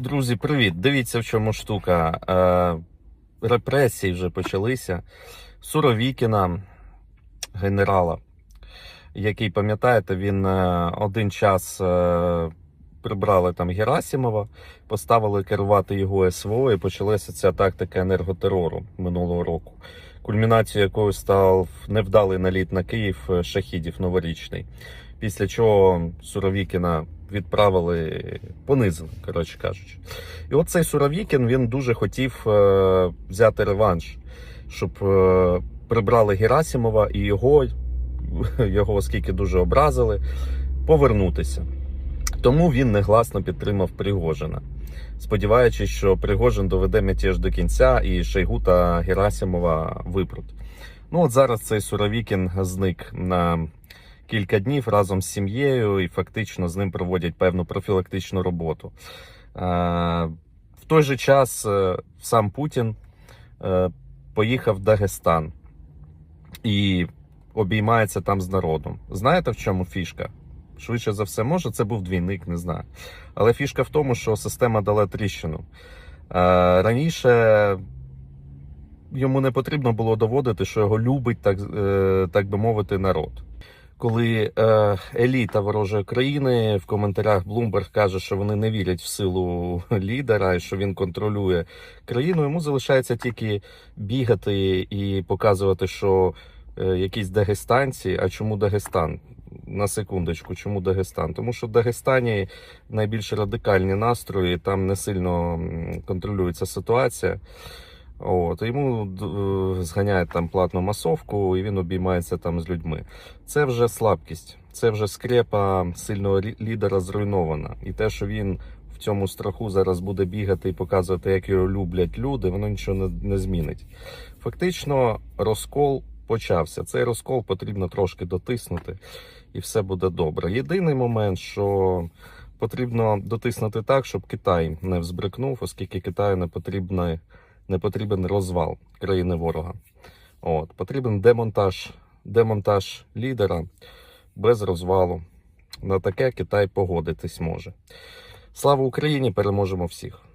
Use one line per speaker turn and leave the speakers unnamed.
Друзі, привіт! Дивіться, в чому штука. Е, репресії вже почалися. Суровікіна, генерала, який, пам'ятаєте, він е, один час е, прибрали там Герасимова, поставили керувати його СВО і почалася ця тактика енерготерору минулого року. Кульмінацією якою став невдалий наліт на Київ е, шахідів новорічний. Після чого Суровікіна відправили, понизили, коротше кажучи. І от цей Суровікін він дуже хотів е, взяти реванш, щоб е, прибрали Герасимова і його, його оскільки дуже образили, повернутися. Тому він негласно підтримав Пригожина, сподіваючись, що Пригожин доведе мятеж до кінця і Шойгу та Герасимова випруть. Ну от зараз цей Суровікін зник на кілька днів разом з сім'єю і фактично з ним проводять певну профілактичну роботу. Е, В той же час е, сам Путін е, поїхав в Дагестан і обіймається там з народом. Знаєте, в чому фішка? Швидше за все, може, це був двійник, не знаю. Але фішка в тому, що система дала тріщину. Раніше йому не потрібно було доводити, що його любить, так, так би мовити, народ. Коли е, еліта ворожої країни в коментарях Bloomberg каже, що вони не вірять в силу лідера і що він контролює країну, йому залишається тільки бігати і показувати, що е, якісь дагестанці. А чому Дагестан? На секундочку, чому Дагестан? Тому що в Дагестані найбільш радикальні настрої, там не сильно контролюється ситуація. От, йому д- зганяють там платну масовку, і він обіймається там з людьми. Це вже слабкість, це вже скрепа сильного лідера зруйнована. І те, що він в цьому страху зараз буде бігати і показувати, як його люблять люди, воно нічого не, не змінить. Фактично, розкол почався. Цей розкол потрібно трошки дотиснути, і все буде добре. Єдиний момент, що потрібно дотиснути так, щоб Китай не взбрикнув, оскільки Китаю не потрібно не потрібен розвал країни ворога. От, потрібен демонтаж, демонтаж лідера без розвалу. На таке Китай погодитись може. Слава Україні! Переможемо всіх!